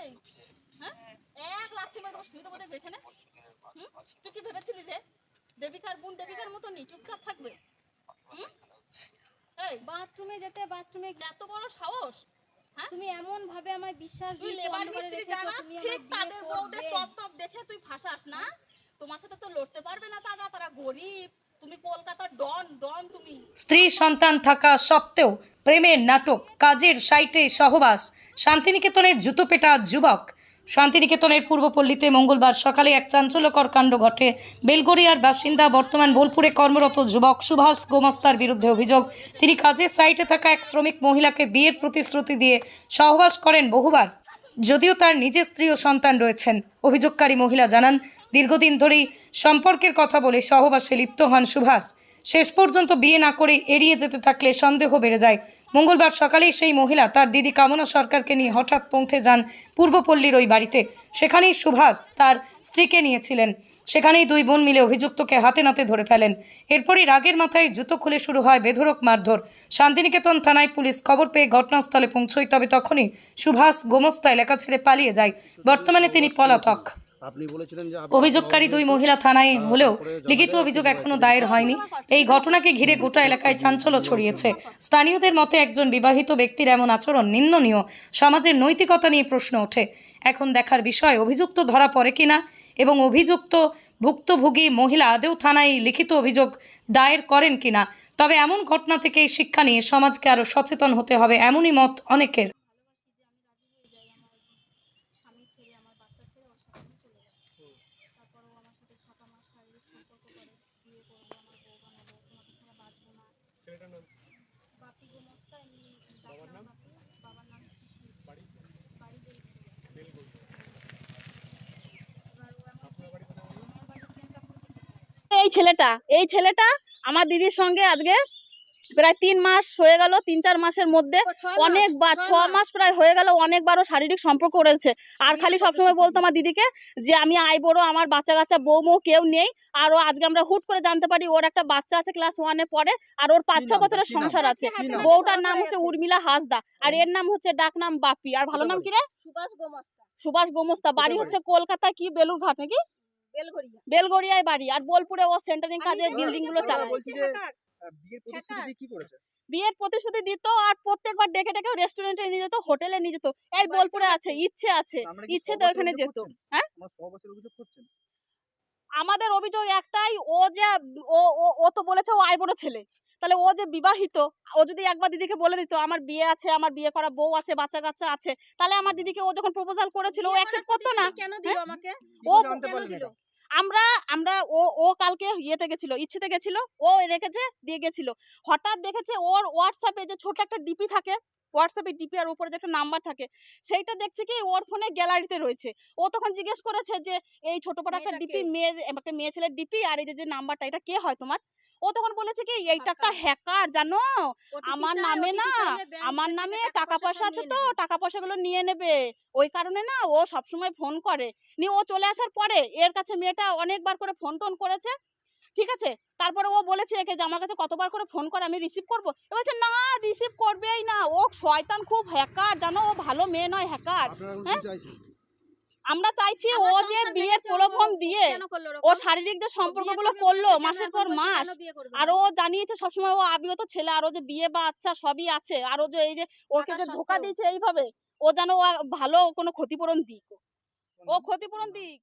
তোমার হ্যাঁ? হ্যাঁ? তুমি এমন ভাবে বিশ্বাস দেখে তুই ফাঁসাস না? তোমার সাথে তো লড়তে পারবে না তারা তারা গরিব। তুমি কলকাতা ডন ডন তুমি। স্ত্রী সন্তান থাকা সত্ত্বেও প্রেমের নাটক কাজের সাইটে সহবাস শান্তিনিকেতনের জুতো পেটা যুবক। শান্তিনিকেতনের পূর্বপল্লীতে মঙ্গলবার সকালে এক চাঞ্চল্যকর কাণ্ড ঘটে। বেলগড়িয়ার বাসিন্দা, বর্তমান বোলপুরে কর্মরত যুবক সুভাষ গোমাস্তার বিরুদ্ধে অভিযোগ, তিনি কাজের সাইটে থাকা এক শ্রমিক মহিলাকে বিয়ের প্রতিশ্রুতি দিয়ে সহবাস করেন বহুবার। যদিও তার নিজের স্ত্রী ও সন্তান রয়েছেন। অভিযোগকারী মহিলা জানান, দীর্ঘদিন ধরেই সম্পর্কের কথা বলে সহবাসে লিপ্ত হন সুভাষ। শেষ পর্যন্ত বিয়ে না করে এড়িয়ে যেতে থাকলে সন্দেহ বেড়ে যায়। মঙ্গলবার সকালেই সেই মহিলা তার দিদি কামনা সরকারকে নিয়ে হঠাৎ পৌঁছে যান পূর্বপল্লীর ওই বাড়িতে। সেখানেই সুভাষ তার স্ত্রীকে নিয়েছিলেন। সেখানেই দুই বোন মিলে অভিযুক্তকে হাতে নাতে ধরে ফেলেন। এরপরই রাগের মাথায় জুতো খুলে শুরু হয় বেধরক মারধর। শান্তিনিকেতন থানায় পুলিশ খবর পেয়ে ঘটনাস্থলে পৌঁছয়, তবে তখনই সুভাষ গোমস্তা এলাকা ছেড়ে পালিয়ে যায়। বর্তমানে তিনি পলাতক। অভিযোগকারী দুই মহিলা থানায় হলেও লিখিত অভিযোগ এখনও দায়ের হয়নি। এই ঘটনাকে ঘিরে গোটা এলাকায় চাঞ্চল্য ছড়িয়েছে। স্থানীয়দের মতে একজন বিবাহিত ব্যক্তির এমন আচরণ নিন্দনীয়। সমাজের নৈতিকতা নিয়ে প্রশ্ন ওঠে। এখন দেখার বিষয় অভিযুক্ত ধরা পড়ে কিনা এবং অভিযুক্ত ভুক্তভোগী মহিলা আদেও থানায় লিখিত অভিযোগ দায়ের করেন কিনা? তবে এমন ঘটনা থেকেই শিক্ষা নিয়ে সমাজকে আরও সচেতন হতে হবে এমনই মত অনেকের স্বামী ছেড়ে আমার বাচ্চা ছেড়ে ওর সাথে আমি চলে যাই তারপর ও আমার সাথে শারীরিক সম্পর্ক করে বিয়ে করব আমার বউ বানাবো তোমাকে ছাড়া বাঁচবো না। বাপি গোমস্তা এমনি ডাক নাম? বাপি বাবার নাম শিশি। বাড়ি? বাড়ি দিকে এই ছেলেটা এই ছেলেটা আমার দিদির সঙ্গে আজকে প্রায় তিন মাস হয়ে গেল তিন চার মাসের মধ্যে অনেকবার ছ মাস। প্রায় হয়ে গেল অনেকবারও শারীরিক সম্পর্ক করেছে আর খালি সবসময় বলতো আমার দিদিকে যে আমি আই বড় আমার বাচ্চা কাচ্চা বউ মৌ কেউ নেই। আর ও আজকে আমরা হুট করে জানতে পারি ওর একটা বাচ্চা আছে ক্লাস ওয়ানে পড়ে আর ওর পাঁচ ছ বছরের সংসার আছে। বউটার নাম হচ্ছে উর্মিলা হাসদা আর এর নাম হচ্ছে ডাক নাম বাপি। আর ভালো নাম কি রে? সুভাষ গোমস্তা। সুভাষ গোমস্তা। বাড়ি হচ্ছে কলকাতা কি? বেলুরঘাট নাকি? বেলগড়িয়ায় বাড়ি। আর বোলপুরে ও সেন্টারিং কাজে বিল্ডিংগুলো চালায়। বিয়ের প্রতিশ্রুতি কি করেছে? বিয়ের প্রতিশ্রুতি দিত আর প্রত্যেকবার ডেকে ডেকে রেস্টুরেন্টে নিয়ে যেত হোটেলে নিয়ে যেত। এই বোলপুরে আছে ইচ্ছে আছে ইচ্ছে তো ওখানে যেত। হ্যাঁ? আমাদের অভিযোগ একটাই ও যে ও ও- ও তো বলেছে ও আইবড় ছেলে। তাহলে ও যে বিবাহিত ও যদি একবার দিদিকে বলে দিত আমার বিয়ে আছে আমার বিয়ে করা বউ আছে বাচ্চা কাচ্চা আছে তাহলে আমার দিদিকে ও যখন প্রপোজাল করেছিল ও অ্যাকসেপ্ট করতো না। কেন দিল আমাকে? ও কেন দিল? আমরা আমরা, ও ও কালকে ইয়েতে গেছিল, ইচ্ছেতে গেছিল, ও রেখেছে, দিয়ে গেছিল। হঠাৎ দেখেছে ওর হোয়াটসঅ্যাপে যে ছোট একটা ডিপি থাকে হোয়াটসঅ্যাপে ডিপি আর উপরে যে একটা নাম্বার থাকে সেইটা দেখছে কি ওর ফোনে গ্যালারিতে রয়েছে। ও তখন জিজ্ঞেস করেছে যে এই ছোট বড় একটা ডিপি মেয়ে একটা মেয়ে ছেলের ডিপি আর এই যে যে নাম্বারটা এটা কে হয় তোমার? ও তখন বলেছে কি এইটা একটা হ্যাকার। জানো? আমার নামে না আমার নামে টাকা পয়সা আছে তো টাকা পয়সাগুলো নিয়ে নেবে। ওই কারণে না ও সবসময় ফোন করে। নিয়ে ও চলে আসার পরে এর কাছে মেয়েটা অনেকবার করে ফোন টোন করেছে। ঠিক আছে? তারপরে ও বলেছে একে যে আমার কাছে কতবার করে ফোন করে আমি রিসিভ করব? এ বলছে না রিসিভ করবেই না। ও শয়তান খুব হ্যাকার জানো? ও ভালো মেয়ে নয় হ্যাকার হ্যাঁ? আমরা চাইছি ও যে বিয়ের প্রলোভন দিয়ে ও শারীরিক যে সম্পর্কগুলো করল মাসের পর মাস আর ও জানিয়েছে সবসময় ও আবিগত ছেলে আর ও যে বিয়ে বা আচ্ছা সবই আছে আর ও যে এই যে ওকে যে ধোকা দিয়েছে এইভাবে ও যেন ও ভালো কোনো ক্ষতিপূরণ দিক। ও ক্ষতিপূরণ দিক।